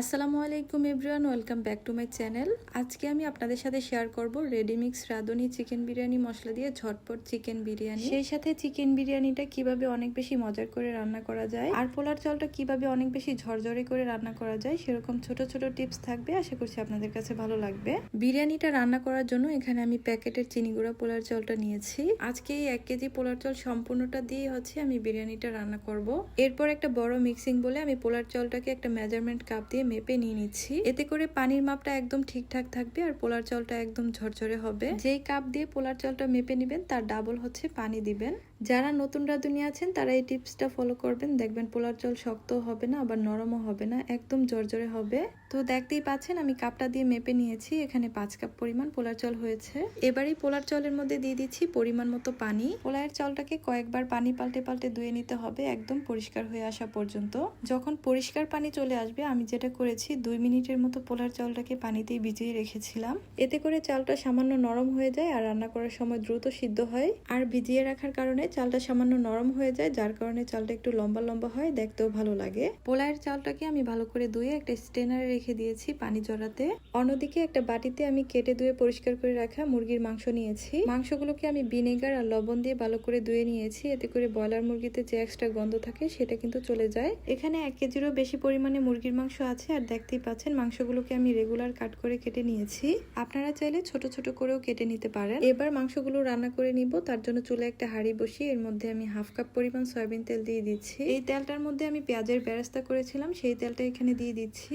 আসসালামু আলাইকুম everyone welcome back to my channel. আজকে আমি আপনাদের সাথে শেয়ার করব রেডিমিক্স রাঁধুনি চিকেন বিরিয়ানি মশলা দিয়ে ঝটপট চিকেন বিরিয়ানি। সেই সাথে চিকেন বিরিয়ানিটা কীভাবে অনেক বেশি মজার করে রান্না করা যায় আর পোলার চালটা কীভাবে অনেক বেশি ঝরঝরে করে রান্না করা যায় সেরকম ছোট ছোট টিপস থাকবে। আশা করছি আপনাদের কাছে ভালো লাগবে। বিরিয়ানিটা রান্না করার জন্য এখানে আমি প্যাকেটের চিনি গুঁড়া পোলার চালটা নিয়েছি। আজকে এই এক কেজি পোলার চাল সম্পূর্ণটা দিয়ে হচ্ছে আমি বিরিয়ানিটা রান্না করব। এরপর একটা বড় মিক্সিং বলে আমি পোলার চালটাকে একটা মেজারমেন্ট কাপ দিয়ে মেপে নিয়ে নিচ্ছি। এতে করে পানির মাপটা একদম ঠিকঠাক থাকবে আর পোলার জলটা একদম ঝরঝরে হবে। যেই কাপ দিয়ে পোলার জলটা মেপে নেবেন, তার ডাবল হচ্ছে পানি দিবেন। যারা নতুন রাঁধুনি আছেন, তারা এই টিপসটা ফলো করবেন। দেখবেন পোলার জল শক্ত হবে না, আবার নরমও হবে না, একদম জর্জরে হবে। তো দেখতেই পাচ্ছেন, আমি কাপটা দিয়ে মেপে নিয়েছি। এখানে পাঁচ কাপ পরিমাণ পোলার চল হয়েছে। এবারই পোলার চলের মধ্যে দিয়ে দিচ্ছি পরিমাণ মতো পানি। পোলার চালটাকে কয়েকবার পানি পাল্টে পাল্টে ধুয়ে নিতে হবে একদম পরিষ্কার হয়ে আসা পর্যন্ত। যখন পরিষ্কার পানি চলে আসবে, আমি যেটা করেছি, দুই মিনিটের মতো পোলার চালটাকে পানিতেই ভিজিয়ে রেখেছিলাম। এতে করে চালটা সামান্য নরম হয়ে যায় আর রান্না করার সময় দ্রুত সিদ্ধ হয়। আর ভিজিয়ে রাখার কারণে চালটা সামান্য নরম হয়ে যায়, যার কারণে চালটা একটু লম্বা লম্বা হয়, দেখতেও ভালো লাগে। পোলায়ের চালটাকে আমি ভালো করে ধুয়ে একটা স্টেনারে রেখে দিয়েছি পানি জড়াতে। অন্যদিকে একটা বাটিতে আমি কেটে ধুয়ে পরিষ্কার করে রাখা মুরগির মাংস নিয়েছি। মাংসগুলোকে আমি ভিনেগার আর লবণ দিয়ে ভালো করে ধুয়ে নিয়েছি। এতে করে ব্রয়লার মুরগিতে যে এক্সট্রা গন্ধ থাকে সেটা কিন্তু চলে যায়। এখানে এক কেজিরও বেশি পরিমাণে মুরগির মাংস আছে আর দেখতেই পাচ্ছেন মাংসগুলোকে আমি রেগুলার কাট করে কেটে নিয়েছি। আপনারা চাইলে ছোট ছোট করেও কেটে নিতে পারেন। এবার মাংসগুলো রান্না করে নিব। তার জন্য চুলে একটা হাঁড়ি বসিয়ে এর মধ্যে আমি হাফ কাপ পরিমাণ সয়াবিন তেল দিয়ে দিচ্ছি। এই তেলটার মধ্যে আমি পেঁয়াজের বেরেস্তা করেছিলাম। সেই তেলটা এখানে দিয়ে দিচ্ছি।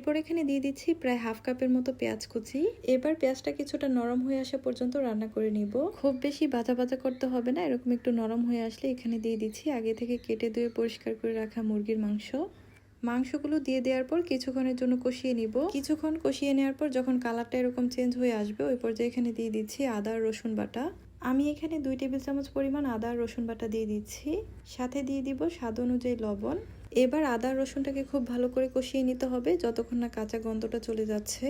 এরপর এখানে দিয়ে দিচ্ছি প্রায় হাফ কাপের মতো পেঁয়াজ কুচি। এবার পেঁয়াজটা কিছুটা নরম হয়ে আসা পর্যন্ত রান্না করে নিব। খুব বেশি বাজা ভাজা করতে হবে না, এরকম একটু নরম হয়ে আসলে এখানে দিয়ে দিচ্ছি আগে থেকে কেটে ধুয়ে পরিষ্কার করে রাখা মুরগির মাংস। মাংসগুলো দিয়ে দেওয়ার পর কিছুক্ষণের জন্য কষিয়ে নিব। কিছুক্ষণ কষিয়ে নেওয়ার পর যখন কালারটা এরকম চেঞ্জ হয়ে আসবে, ওই পর্যায়ে এখানে দিয়ে দিচ্ছি আদা রসুন বাটা। আমি এখানে দুই টেবিল চামচ পরিমাণ আদা রসুন বাটা দিয়ে দিচ্ছি। সাথে দিয়ে দিব স্বাদ অনুযায়ী লবণ। এবার আদা রসুনটাকে খুব ভালো করে কষিয়ে নিতে হবে যতক্ষণ না কাঁচা গন্ধটা চলে যাচ্ছে।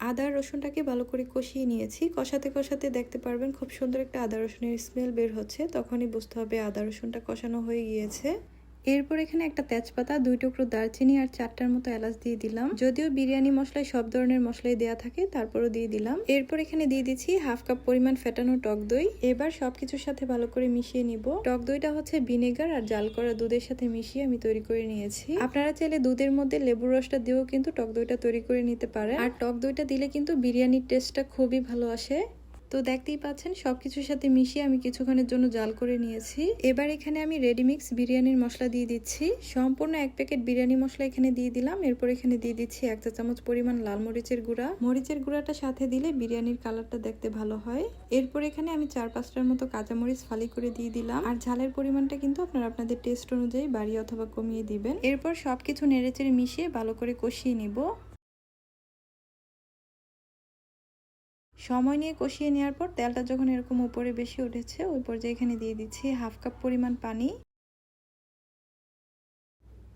আদা রসুনটাকে ভালো করে কষিয়ে নিয়েছি। কষাতে কষাতে দেখতে পারবেন খুব সুন্দর একটা আদা রসুনের স্মেল বের হচ্ছে। তখনই বুঝতে হবে আদা রসুনটা কষানো হয়ে গিয়েছে। এরপর এখানে একটা তেজপাতা, দুই টুকরো দারচিনি আর চারটার মতো এলাচ দিয়ে দিলাম। যদিও বিরিয়ানি মশলায় সব ধরনের মশলাই দেওয়া থাকে, তারপরও দিয়ে দিলাম। এরপর এখানে দিয়ে দিচ্ছি হাফ কাপ পরিমাণ ফেটানো টক দই। এবার সবকিছুর সাথে ভালো করে মিশিয়ে নিব। টক দইটা হচ্ছে ভিনেগার আর জাল করা দুধের সাথে মিশিয়ে আমি তৈরি করে নিয়েছি। আপনারা চাইলে দুধের মধ্যে লেবুর রসটা দিয়েও কিন্তু টক দইটা তৈরি করে নিতে পারেন। আর টক দইটা দিলে কিন্তু বিরিয়ানির টেস্টটা খুবই ভালো আসে। তো দেখতেই পাচ্ছেন সব কিছুর সাথে মিশিয়ে আমি কিছুক্ষণের জন্য জাল করে নিয়েছি। এবার এখানে আমি রেডিমিক্স বিরিয়ানির মশলা দিয়ে দিচ্ছি। সম্পূর্ণ এক প্যাকেট বিরিয়ানি মশলা এখানে দিয়ে দিলাম। এরপর এখানে দিয়ে দিচ্ছি এক চা চামচ পরিমাণ লাল মরিচের গুঁড়া। মরিচের গুঁড়াটা সাথে দিলে বিরিয়ানির কালারটা দেখতে ভালো হয়। এরপর এখানে আমি চার পাঁচটার মতো কাঁচামরিচ ফালি করে দিয়ে দিলাম। আর ঝালের পরিমাণটা কিন্তু আপনারা আপনাদের টেস্ট অনুযায়ী বাড়িয়ে অথবা কমিয়ে দিবেন। এরপর সবকিছু নেড়েচেড়ে মিশিয়ে ভালো করে কষিয়ে নিব। সময় নিয়ে কষিয়ে নেওয়ার পর তেলটা যখন এরকম উপরে বেশি উঠেছে, ওই পর্যায়ে এখানে দিয়ে দিচ্ছি হাফ কাপ পরিমাণ পানি।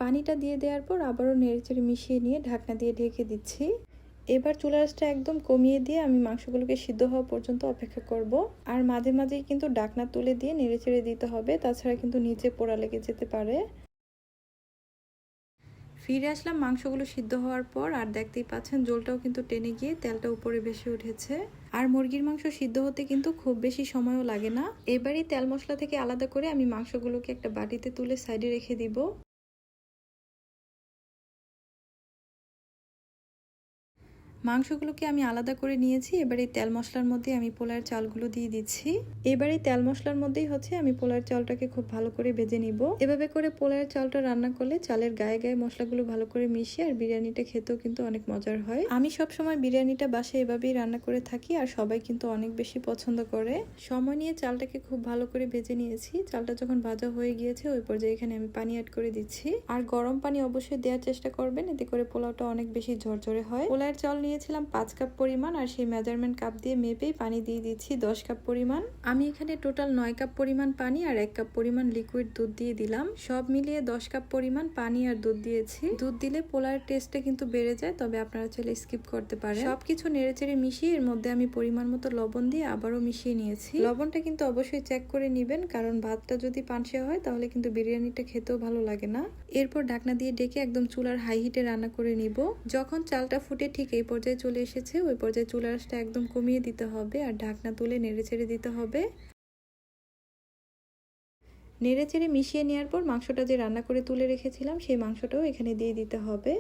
পানিটা দিয়ে দেওয়ার পর আবারও নেড়েচেড়ে মিশিয়ে নিয়ে ঢাকনা দিয়ে ঢেকে দিচ্ছি। এবার চুলাসটা একদম কমিয়ে দিয়ে আমি মাংসগুলোকে সিদ্ধ হওয়া পর্যন্ত অপেক্ষা করব। আর মাঝে মাঝেই কিন্তু ডাকনা তুলে দিয়ে নেড়েচেড়ে দিতে হবে, তাছাড়া কিন্তু নিচে পোড়া লেগে যেতে পারে। ফিরে আসলাম, মাংসগুলো সিদ্ধ হওয়ার পর আর দেখতেই পাচ্ছেন জলটাও কিন্তু টেনে গিয়ে তেলটা উপরে বেশি উঠেছে। আর মুরগির মাংস সিদ্ধ হতে কিন্তু খুব বেশি সময়ও লাগে না। এবারই তেল মশলা থেকে আলাদা করে আমি মাংসগুলোকে একটা বাটিতে তুলে সাইডে রেখে দিব। মাংসগুলোকে আমি আলাদা করে নিয়েছি? এবার এই তেল মশলার মধ্যে আমি পোলার চালগুলো দিয়ে দিচ্ছি। এবার এই তেল মশলার মধ্যেই হচ্ছে আমি পোলার চালটাকে খুব ভালো করে ভেজে নিব। এভাবে করে পোলার চালটা রান্না করলে চালের গায়ে গায়ে মশলাগুলো ভালো করে মিশিয়ে আর বিরিয়ানিটা খেতেও কিন্তু অনেক মজার হয়। আমি সব সময় বিরিয়ানিটা বাসায় এভাবেই রান্না করে থাকি আর সবাই কিন্তু অনেক বেশি পছন্দ করে। সময় নিয়ে চালটাকে খুব ভালো করে ভেজে নিয়েছি। চালটা যখন ভাজা হয়ে গিয়েছে, ওই পর্যায়ে এখানে আমি পানি অ্যাড করে দিচ্ছি। আর গরম পানি অবশ্যই দেওয়ার চেষ্টা করবেন, এতে করে পোলাওটা অনেক বেশি ঝরঝরে হয়। পোলার চাল নিয়ে নিয়েছিলাম পাঁচ কাপ পরিমাণ আর সেই মেজারমেন্ট কাপ দিয়ে মেপেই পানি দিয়ে দিচ্ছি দশ কাপ পরিমাণ। আমি এখানে টোটাল নয় কাপ পরিমাণ পানি আর এক কাপ পরিমাণ লিকুইড দুধ দিয়ে দিলাম। সব মিলিয়ে দশ কাপ পরিমাণ পানি আর দুধ দিয়েছি। দুধ দিলে পোলার টেস্টটা কিন্তু বেড়ে যায়, তবে আপনারা চাইলে স্কিপ করতে পারেন। সবকিছু নেড়েচেড়ে মিশিয়ে এর মধ্যে আমি পরিমাণ মতো লবণ দিয়ে আবারও মিশিয়ে নিয়েছি। লবণটা কিন্তু অবশ্যই চেক করে নিবেন, কারণ ভাতটা যদি পানসে হয় তাহলে কিন্তু বিরিয়ানিটা খেতেও ভালো লাগে না। এরপর ঢাকনা দিয়ে ডেকে একদম চুলার হাই হিটে রান্না করে নিব। যখন চালটা ফুটে ঠিক এই পর্যায়ে চলে এসেছে, ওই পর্যায়ে চুলার আঁশটা একদম কমিয়ে দিতে হবে আর ঢাকনা তুলে নেড়ে ছেড়ে দিতে হবে। নেড়ে চেড়ে মিশিয়ে নেওয়ার পর মাংসটা যে রান্না করে তুলে রেখেছিলাম, সেই মাংসটাও এখানে দিয়ে দিতে হবে।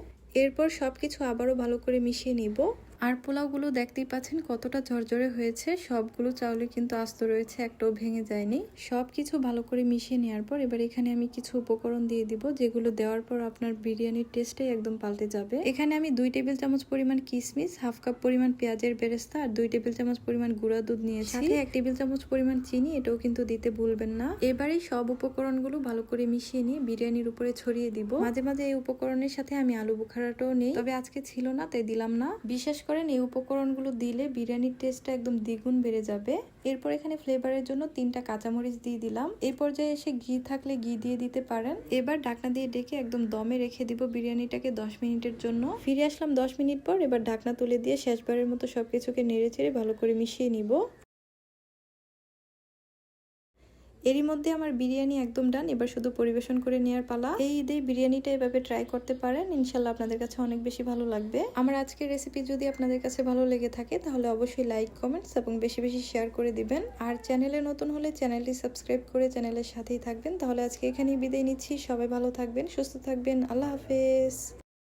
এরপর সব কিছু আবারও ভালো করে মিশিয়ে নিব। আর পোলাওগুলো দেখতেই পাচ্ছেন কতটা ঝরঝরে হয়েছে। সবগুলো চাউলে কিন্তু আস্ত রয়েছে একটাও ভেঙে যায়নি। সব কিছু ভালো করে মিশিয়ে নেওয়ার পর এবার এখানে আমি কিছু উপকরণ দিয়ে দিব যেগুলো দেওয়ার পর আপনার বিরিয়ানির টেস্টটাই একদম পাল্টে যাবে। এখানে আমি দুই টেবিল চামচ পরিমাণ কিশমিশ হাফ কাপ পরিমাণ পেঁয়াজের বেরেস্তা আর দুই টেবিল চামচ পরিমাণ গুঁড়া দুধ নিয়েছি। সাথে এক টেবিল চামচ পরিমাণ চিনি এটাও কিন্তু দিতে ভুলবেন না। এবারে সব উপকরণগুলো ভালো করে মিশিয়ে নিয়ে বিরিয়ানির উপরে ছড়িয়ে দিব। মাঝে মাঝে এই উপকরণের সাথে আমি আলু বুখারাটাও নেই তবে আজকে ছিল না তাই দিলাম না। বিশেষ করেন, এই উপকরণগুলো দিলে বিরিয়ানির টেস্টটা একদম দ্বিগুণ বেড়ে যাবে। এরপর এখানে ফ্লেভারের জন্য তিনটা কাঁচামরিচ দিয়ে দিলাম। এই পর্যায়ে এসে ঘি থাকলে ঘি দিয়ে দিতে পারেন। এবার ঢাকনা দিয়ে ডেকে একদম দমে রেখে দিব বিরিয়ানিটাকে দশ মিনিটের জন্য। ফিরে আসলাম দশ মিনিট পর, এবার ঢাকনা তুলে দিয়ে শেষবারের মতো সবকিছুকে নেড়ে চেড়ে ভালো করে মিশিয়ে নিব। এরই মধ্যে আমার বিরিয়ানি একদম ডান এবার শুধু পরিবেশন করে নেওয়ার পালা। এই ঈদে বিরিয়ানিটা এভাবে ট্রাই করতে পারেন, ইনশাল্লাহ আপনাদের কাছে অনেক বেশি ভালো লাগবে। আমার আজকের রেসিপি যদি আপনাদের কাছে ভালো লেগে থাকে, তাহলে অবশ্যই লাইক কমেন্টস এবং বেশি বেশি শেয়ার করে দিবেন। আর চ্যানেলে নতুন হলে চ্যানেলটি সাবস্ক্রাইব করে চ্যানেলের সাথেই থাকবেন। তাহলে আজকে এখানেই বিদায় নিচ্ছি। সবাই ভালো থাকবেন, সুস্থ থাকবেন। আল্লাহ হাফেজ।